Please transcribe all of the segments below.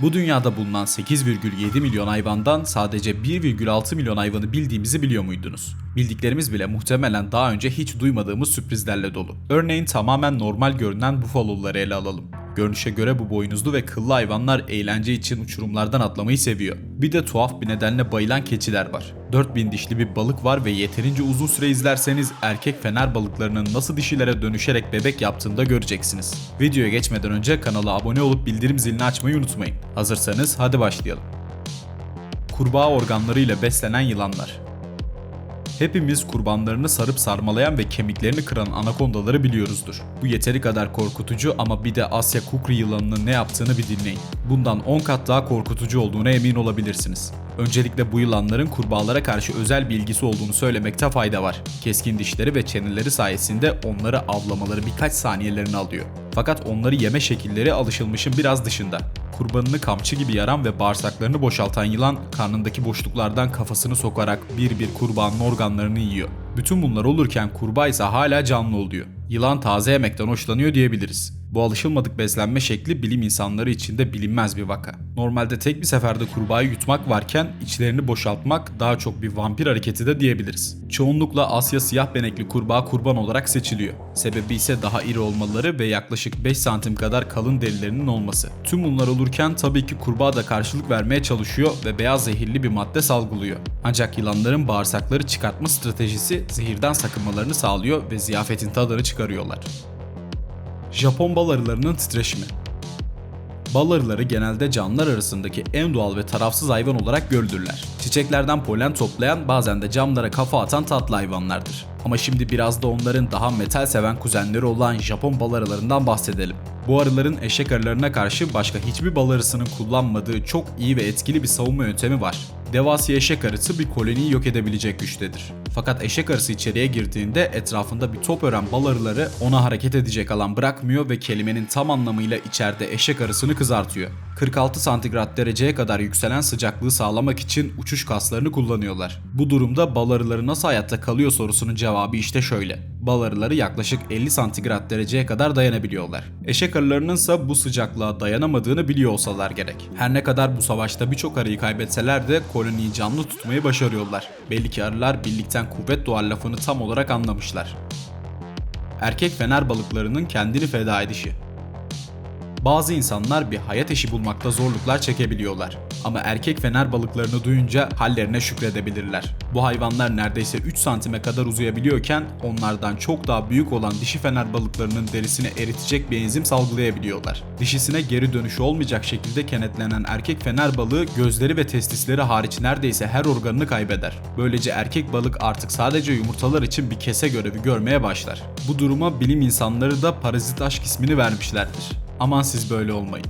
Bu dünyada bulunan 8,7 milyon hayvandan sadece 1,6 milyon hayvanı bildiğimizi biliyor muydunuz? Bildiklerimiz bile muhtemelen daha önce hiç duymadığımız sürprizlerle dolu. Örneğin tamamen normal görünen bufaloları ele alalım. Görünüşe göre bu boynuzlu ve kıllı hayvanlar eğlence için uçurumlardan atlamayı seviyor. Bir de tuhaf bir nedenle bayılan keçiler var. 4000 dişli bir balık var ve yeterince uzun süre izlerseniz erkek fener balıklarının nasıl dişilere dönüşerek bebek yaptığını da göreceksiniz. Videoya geçmeden önce kanala abone olup bildirim zilini açmayı unutmayın. Hazırsanız hadi başlayalım. Kurbağa organlarıyla beslenen yılanlar. Hepimiz kurbanlarını sarıp sarmalayan ve kemiklerini kıran anakondaları biliyoruzdur. Bu yeteri kadar korkutucu ama bir de Asya kukri yılanının ne yaptığını bir dinleyin. Bundan 10 kat daha korkutucu olduğuna emin olabilirsiniz. Öncelikle bu yılanların kurbağalara karşı özel bir ilgisi olduğunu söylemekte fayda var. Keskin dişleri ve çeneleri sayesinde onları avlamaları birkaç saniyelerini alıyor. Fakat onları yeme şekilleri alışılmışın biraz dışında. Kurbanını kamçı gibi yaran ve bağırsaklarını boşaltan yılan karnındaki boşluklardan kafasını sokarak bir bir kurbanın organlarını yiyor. Bütün bunlar olurken kurbağa ise hala canlı oluyor. Yılan taze yemekten hoşlanıyor diyebiliriz. Bu alışılmadık beslenme şekli bilim insanları için de bilinmez bir vaka. Normalde tek bir seferde kurbağayı yutmak varken içlerini boşaltmak daha çok bir vampir hareketi de diyebiliriz. Çoğunlukla Asya siyah benekli kurbağa kurban olarak seçiliyor. Sebebi ise daha iri olmaları ve yaklaşık 5 santim kadar kalın derilerinin olması. Tüm bunlar olurken tabii ki kurbağa da karşılık vermeye çalışıyor ve beyaz zehirli bir madde salgılıyor. Ancak yılanların bağırsakları çıkartma stratejisi zehirden sakınmalarını sağlıyor ve ziyafetin tadını çıkarıyorlar. Japon bal arılarının titreşimi. Bal arıları genelde canlılar arasındaki en doğal ve tarafsız hayvan olarak görülürler. Çiçeklerden polen toplayan bazen de camlara kafa atan tatlı hayvanlardır. Ama şimdi biraz da onların daha metal seven kuzenleri olan Japon bal arılarından bahsedelim. Bu arıların eşek arılarına karşı başka hiçbir bal arısının kullanmadığı çok iyi ve etkili bir savunma yöntemi var. Devasi eşek arısı bir koloniyi yok edebilecek güçtedir. Fakat eşek arısı içeriye girdiğinde etrafında bir top ören bal arıları ona hareket edecek alan bırakmıyor ve kelimenin tam anlamıyla içeride eşek arısını kızartıyor. 46 santigrat dereceye kadar yükselen sıcaklığı sağlamak için uçuş kaslarını kullanıyorlar. Bu durumda bal arıları nasıl hayatta kalıyor sorusunun cevabı işte şöyle. Bal arıları yaklaşık 50 santigrat dereceye kadar dayanabiliyorlar. Eşek arılarının ise bu sıcaklığa dayanamadığını biliyor olsalar gerek. Her ne kadar bu savaşta birçok arıyı kaybetseler de koloniyi canlı tutmayı başarıyorlar. Belli ki arılar birlikten kuvvet doğar lafını tam olarak anlamışlar. Erkek fener balıklarının kendini feda edişi. Bazı insanlar bir hayat eşi bulmakta zorluklar çekebiliyorlar. Ama erkek fener balıklarını duyunca hallerine şükredebilirler. Bu hayvanlar neredeyse 3 santime kadar uzayabiliyorken onlardan çok daha büyük olan dişi fener balıklarının derisini eritecek bir enzim salgılayabiliyorlar. Dişisine geri dönüşü olmayacak şekilde kenetlenen erkek fener balığı gözleri ve testisleri hariç neredeyse her organını kaybeder. Böylece erkek balık artık sadece yumurtalar için bir kese görevi görmeye başlar. Bu duruma bilim insanları da parazit aşk ismini vermişlerdir. Aman siz böyle olmayın.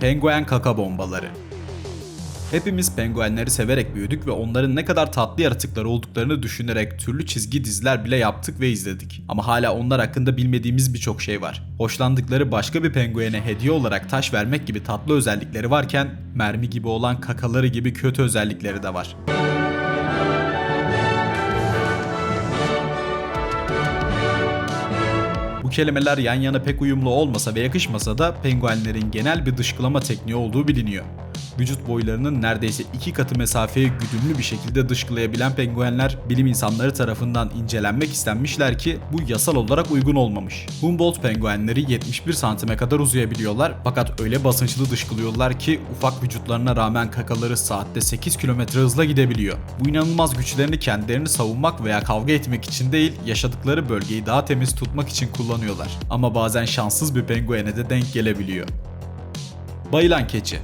Penguen kaka bombaları. Hepimiz penguenleri severek büyüdük ve onların ne kadar tatlı yaratıklar olduklarını düşünerek türlü çizgi diziler bile yaptık ve izledik. Ama hala onlar hakkında bilmediğimiz birçok şey var. Hoşlandıkları başka bir penguene hediye olarak taş vermek gibi tatlı özellikleri varken mermi gibi olan kakaları gibi kötü özellikleri de var. Kelimeler yan yana pek uyumlu olmasa ve yakışmasa da penguenlerin genel bir dışkılama tekniği olduğu biliniyor. Vücut boylarının neredeyse iki katı mesafeyi güdümlü bir şekilde dışkılayabilen penguenler bilim insanları tarafından incelenmek istenmişler ki bu yasal olarak uygun olmamış. Humboldt penguenleri 71 santime kadar uzayabiliyorlar fakat öyle basınçlı dışkılıyorlar ki ufak vücutlarına rağmen kakaları saatte 8 km hızla gidebiliyor. Bu inanılmaz güçlerini kendilerini savunmak veya kavga etmek için değil, yaşadıkları bölgeyi daha temiz tutmak için kullanıyorlar. Ama bazen şanssız bir penguene de denk gelebiliyor. Bayılan keçi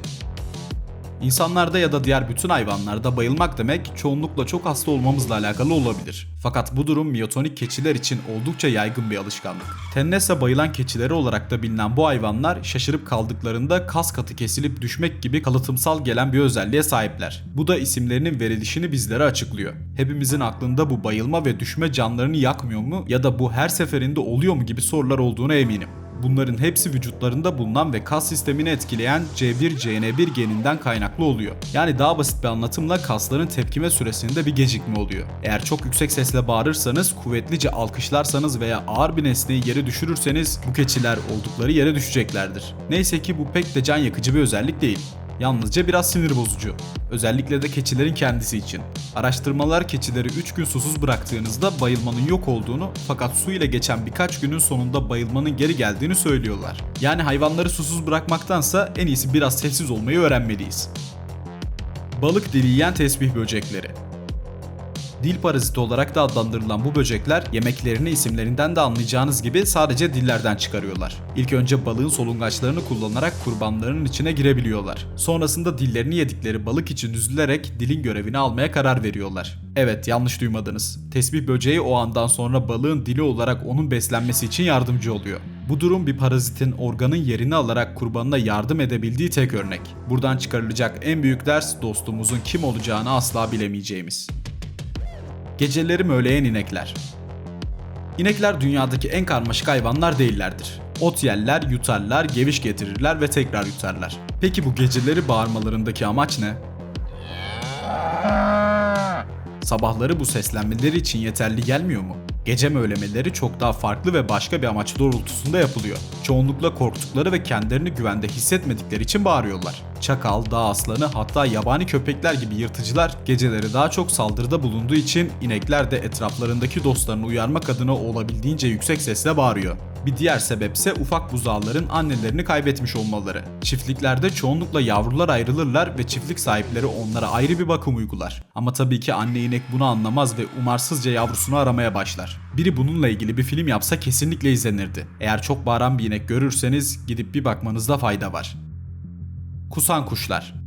İnsanlarda ya da diğer bütün hayvanlarda bayılmak demek çoğunlukla çok hasta olmamızla alakalı olabilir. Fakat bu durum miyotonik keçiler için oldukça yaygın bir alışkanlık. Tennessee bayılan keçileri olarak da bilinen bu hayvanlar şaşırıp kaldıklarında kas katı kesilip düşmek gibi kalıtımsal gelen bir özelliğe sahipler. Bu da isimlerinin verilişini bizlere açıklıyor. Hepimizin aklında bu bayılma ve düşme canlarını yakmıyor mu ya da bu her seferinde oluyor mu gibi sorular olduğuna eminim. Bunların hepsi vücutlarında bulunan ve kas sistemini etkileyen C1-CN1 geninden kaynaklı oluyor. Yani daha basit bir anlatımla kasların tepkime süresinde bir gecikme oluyor. Eğer çok yüksek sesle bağırırsanız, kuvvetlice alkışlarsanız veya ağır bir nesneyi yere düşürürseniz bu keçiler oldukları yere düşeceklerdir. Neyse ki bu pek de can yakıcı bir özellik değil. Yalnızca biraz sinir bozucu. Özellikle de keçilerin kendisi için. Araştırmalar keçileri 3 gün susuz bıraktığınızda bayılmanın yok olduğunu fakat su ile geçen birkaç günün sonunda bayılmanın geri geldiğini söylüyorlar. Yani hayvanları susuz bırakmaktansa en iyisi biraz sessiz olmayı öğrenmeliyiz. Balık dili yiyen tesbih böcekleri Dil paraziti olarak da adlandırılan bu böcekler yemeklerini isimlerinden de anlayacağınız gibi sadece dillerden çıkarıyorlar. İlk önce balığın solungaçlarını kullanarak kurbanlarının içine girebiliyorlar. Sonrasında dillerini yedikleri balık için üzülerek dilin görevini almaya karar veriyorlar. Evet yanlış duymadınız. Tesbih böceği o andan sonra balığın dili olarak onun beslenmesi için yardımcı oluyor. Bu durum bir parazitin organın yerini alarak kurbanına yardım edebildiği tek örnek. Buradan çıkarılacak en büyük ders dostumuzun kim olacağını asla bilemeyeceğimiz. Geceleri möleyen inekler. İnekler dünyadaki en karmaşık hayvanlar değillerdir. Ot yerler, yutarlar, geviş getirirler ve tekrar yutarlar. Peki bu geceleri bağırmalarındaki amaç ne? Sabahları bu seslenmeleri için yeterli gelmiyor mu? Gece mölemeleri çok daha farklı ve başka bir amaç doğrultusunda yapılıyor. Çoğunlukla korktukları ve kendilerini güvende hissetmedikleri için bağırıyorlar. Çakal, dağ aslanı hatta yabani köpekler gibi yırtıcılar geceleri daha çok saldırıda bulunduğu için inekler de etraflarındaki dostlarını uyarmak adına olabildiğince yüksek sesle bağırıyor. Bir diğer sebepse ufak buzağların annelerini kaybetmiş olmaları. Çiftliklerde çoğunlukla yavrular ayrılırlar ve çiftlik sahipleri onlara ayrı bir bakım uygular. Ama tabii ki anne inek bunu anlamaz ve umarsızca yavrusunu aramaya başlar. Biri bununla ilgili bir film yapsa kesinlikle izlenirdi. Eğer çok bağıran bir inek görürseniz gidip bir bakmanızda fayda var. Kusan kuşlar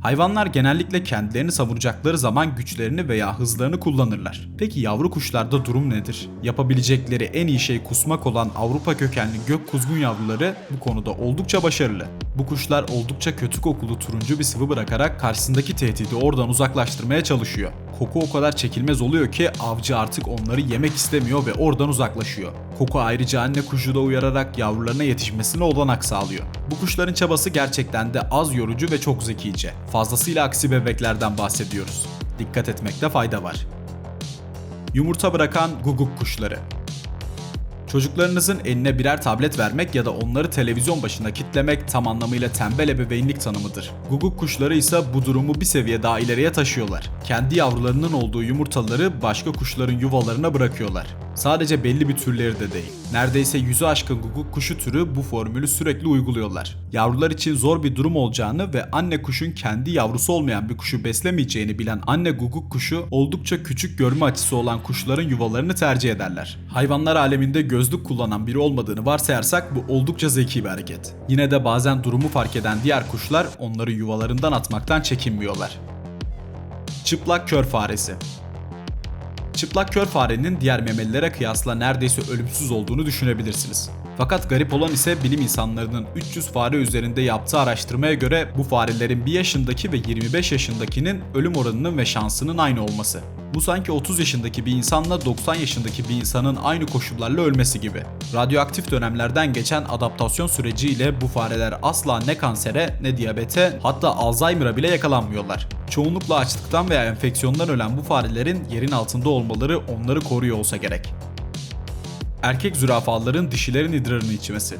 Hayvanlar genellikle kendilerini savunacakları zaman güçlerini veya hızlarını kullanırlar. Peki yavru kuşlarda durum nedir? Yapabilecekleri en iyi şey kusmak olan Avrupa kökenli gök kuzgun yavruları bu konuda oldukça başarılı. Bu kuşlar oldukça kötü kokulu turuncu bir sıvı bırakarak karşısındaki tehdidi oradan uzaklaştırmaya çalışıyor. Koku o kadar çekilmez oluyor ki avcı artık onları yemek istemiyor ve oradan uzaklaşıyor. Koku ayrıca anne kuşu da uyararak yavrularına yetişmesine olanak sağlıyor. Bu kuşların çabası gerçekten de az yorucu ve çok zekice. Fazlasıyla aksi bebeklerden bahsediyoruz. Dikkat etmekte fayda var. Yumurta bırakan guguk kuşları. Çocuklarınızın eline birer tablet vermek ya da onları televizyon başına kitlemek tam anlamıyla tembel ebeveynlik tanımıdır. Guguk kuşları ise bu durumu bir seviye daha ileriye taşıyorlar. Kendi yavrularının olduğu yumurtaları başka kuşların yuvalarına bırakıyorlar. Sadece belli bir türleri de değil. Neredeyse yüzü aşkın guguk kuşu türü bu formülü sürekli uyguluyorlar. Yavrular için zor bir durum olacağını ve anne kuşun kendi yavrusu olmayan bir kuşu beslemeyeceğini bilen anne guguk kuşu oldukça küçük görme açısı olan kuşların yuvalarını tercih ederler. Hayvanlar aleminde gözlük kullanan biri olmadığını varsayarsak bu oldukça zeki bir hareket. Yine de bazen durumu fark eden diğer kuşlar onları yuvalarından atmaktan çekinmiyorlar. Çıplak kör faresi Çıplak kör farenin diğer memelilere kıyasla neredeyse ölümsüz olduğunu düşünebilirsiniz. Fakat garip olan ise bilim insanlarının 300 fare üzerinde yaptığı araştırmaya göre bu farelerin 1 yaşındaki ve 25 yaşındakinin ölüm oranının ve şansının aynı olması. Bu sanki 30 yaşındaki bir insanla 90 yaşındaki bir insanın aynı koşullarla ölmesi gibi. Radyoaktif dönemlerden geçen adaptasyon süreciyle bu fareler asla ne kansere ne diyabete hatta Alzheimer'a bile yakalanmıyorlar. Çoğunlukla açlıktan veya enfeksiyondan ölen bu farelerin yerin altında olmaları onları koruyor olsa gerek. Erkek zürafaların dişilerin idrarını içmesi.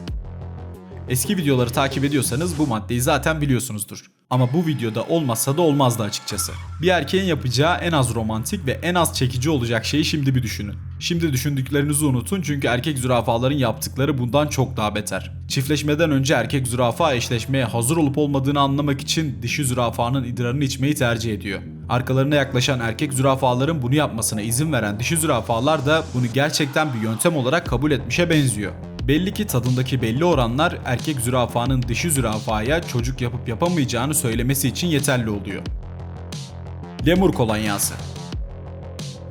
Eski videoları takip ediyorsanız bu maddeyi zaten biliyorsunuzdur. Ama bu videoda olmazsa da olmazdı açıkçası. Bir erkeğin yapacağı en az romantik ve en az çekici olacak şeyi şimdi bir düşünün. Şimdi düşündüklerinizi unutun çünkü erkek zürafaların yaptıkları bundan çok daha beter. Çiftleşmeden önce erkek zürafa eşleşmeye hazır olup olmadığını anlamak için dişi zürafanın idrarını içmeyi tercih ediyor. Arkalarına yaklaşan erkek zürafaların bunu yapmasına izin veren dişi zürafalar da bunu gerçekten bir yöntem olarak kabul etmişe benziyor. Belli ki tadındaki belli oranlar erkek zürafanın dişi zürafaya çocuk yapıp yapamayacağını söylemesi için yeterli oluyor. Lemur kolonyası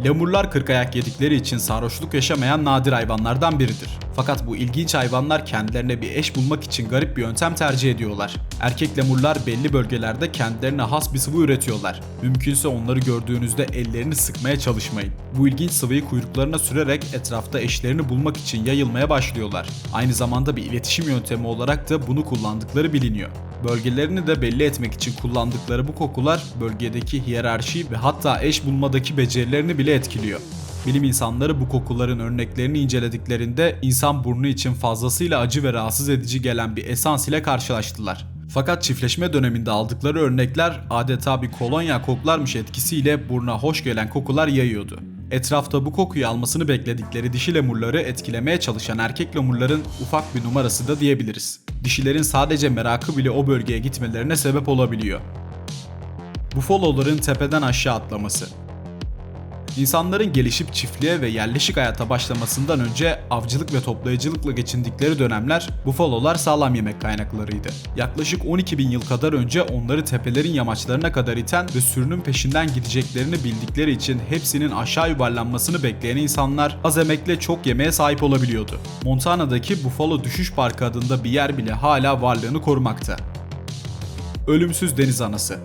Lemurlar kırk ayak yedikleri için sarhoşluk yaşamayan nadir hayvanlardan biridir. Fakat bu ilginç hayvanlar kendilerine bir eş bulmak için garip bir yöntem tercih ediyorlar. Erkek lemurlar belli bölgelerde kendilerine has bir sıvı üretiyorlar. Mümkünse onları gördüğünüzde ellerini sıkmaya çalışmayın. Bu ilginç sıvıyı kuyruklarına sürerek etrafta eşlerini bulmak için yayılmaya başlıyorlar. Aynı zamanda bir iletişim yöntemi olarak da bunu kullandıkları biliniyor. Bölgelerini de belli etmek için kullandıkları bu kokular bölgedeki hiyerarşi ve hatta eş bulmadaki becerilerini bile etkiliyor. Bilim insanları bu kokuların örneklerini incelediklerinde insan burnu için fazlasıyla acı ve rahatsız edici gelen bir esans ile karşılaştılar. Fakat çiftleşme döneminde aldıkları örnekler adeta bir kolonya koklarmış etkisiyle buruna hoş gelen kokular yayıyordu. Etrafta bu kokuyu almasını bekledikleri dişi lemurları etkilemeye çalışan erkek lemurların ufak bir numarası da diyebiliriz. Dişilerin sadece merakı bile o bölgeye gitmelerine sebep olabiliyor. Bufaloların tepeden aşağı atlaması. İnsanların gelişip çiftliğe ve yerleşik hayata başlamasından önce avcılık ve toplayıcılıkla geçindikleri dönemler bufalolar sağlam yemek kaynaklarıydı. Yaklaşık 12 bin yıl kadar önce onları tepelerin yamaçlarına kadar iten ve sürünün peşinden gideceklerini bildikleri için hepsinin aşağı yuvarlanmasını bekleyen insanlar az emekle çok yemeğe sahip olabiliyordu. Montana'daki Buffalo Düşüş Parkı adında bir yer bile hala varlığını korumakta. Ölümsüz deniz anası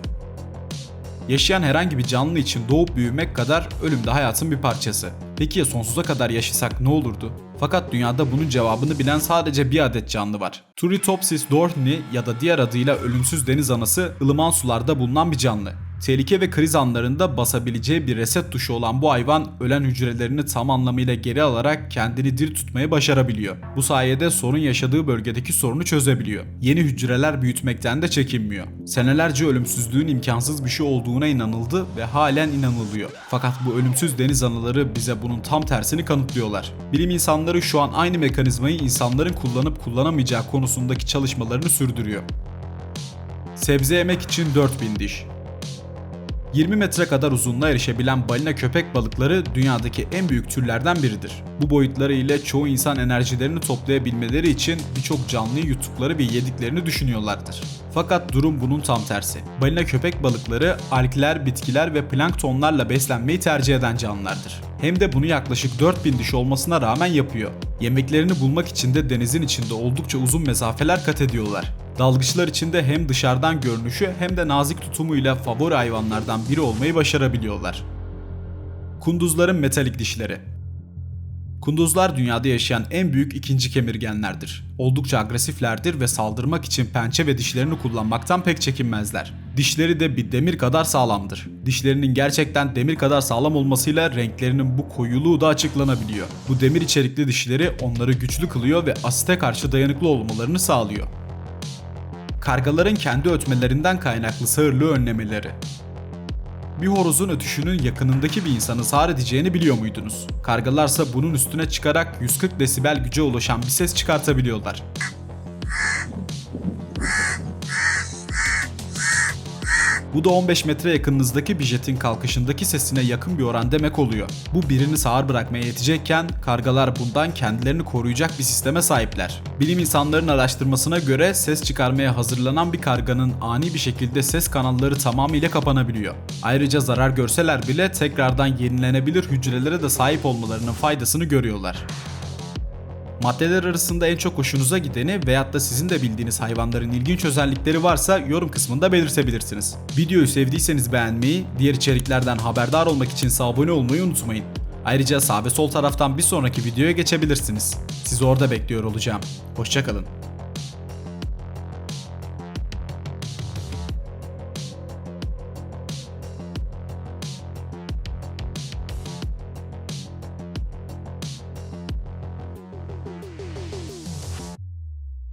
Yaşayan herhangi bir canlı için doğup büyümek kadar ölüm de hayatın bir parçası. Peki ya sonsuza kadar yaşasak ne olurdu? Fakat dünyada bunun cevabını bilen sadece bir adet canlı var. Turritopsis dorni ya da diğer adıyla ölümsüz deniz anası ılıman sularda bulunan bir canlı. Tehlike ve kriz anlarında basabileceği bir reset tuşu olan bu hayvan ölen hücrelerini tam anlamıyla geri alarak kendini diri tutmayı başarabiliyor. Bu sayede sorun yaşadığı bölgedeki sorunu çözebiliyor. Yeni hücreler büyütmekten de çekinmiyor. Senelerce ölümsüzlüğün imkansız bir şey olduğuna inanıldı ve halen inanılıyor. Fakat bu ölümsüz deniz anıları bize bunun tam tersini kanıtlıyorlar. Bilim insanları şu an aynı mekanizmayı insanların kullanıp kullanamayacağı konusundaki çalışmalarını sürdürüyor. Sebze yemek için 4000 diş. 20 metre kadar uzunluğa erişebilen balina köpek balıkları dünyadaki en büyük türlerden biridir. Bu boyutları ile çoğu insan enerjilerini toplayabilmeleri için birçok canlıyı yuttukları ve yediklerini düşünüyorlardır. Fakat durum bunun tam tersi. Balina köpek balıkları algler, bitkiler ve planktonlarla beslenmeyi tercih eden canlılardır. Hem de bunu yaklaşık 4000 diş olmasına rağmen yapıyor. Yemeklerini bulmak için de denizin içinde oldukça uzun mesafeler kat ediyorlar. Dalgıçlar içinde hem dışarıdan görünüşü hem de nazik tutumuyla favori hayvanlardan biri olmayı başarabiliyorlar. Kunduzların metalik dişleri Kunduzlar dünyada yaşayan en büyük ikinci kemirgenlerdir. Oldukça agresiflerdir ve saldırmak için pençe ve dişlerini kullanmaktan pek çekinmezler. Dişleri de bir demir kadar sağlamdır. Dişlerinin gerçekten demir kadar sağlam olmasıyla renklerinin bu koyuluğu da açıklanabiliyor. Bu demir içerikli dişleri onları güçlü kılıyor ve asite karşı dayanıklı olmalarını sağlıyor kargaların kendi ötmelerinden kaynaklı sağırlığı önlemeleri. Bir horozun ötüşünün yakınındaki bir insanı sağır edeceğini biliyor muydunuz? Kargalarsa bunun üstüne çıkarak 140 desibel güce ulaşan bir ses çıkartabiliyorlar. Bu da 15 metre yakınınızdaki bir jetin kalkışındaki sesine yakın bir oran demek oluyor. Bu birini sağır bırakmaya yetecekken kargalar bundan kendilerini koruyacak bir sisteme sahipler. Bilim insanlarının araştırmasına göre ses çıkarmaya hazırlanan bir karganın ani bir şekilde ses kanalları tamamıyla kapanabiliyor. Ayrıca zarar görseler bile tekrardan yenilenebilir hücrelere de sahip olmalarının faydasını görüyorlar. Maddeler arasında en çok hoşunuza gideni veyahut da sizin de bildiğiniz hayvanların ilginç özellikleri varsa yorum kısmında belirtebilirsiniz. Videoyu sevdiyseniz beğenmeyi, diğer içeriklerden haberdar olmak için abone olmayı unutmayın. Ayrıca sağ ve sol taraftan bir sonraki videoya geçebilirsiniz. Sizi orada bekliyor olacağım. Hoşçakalın.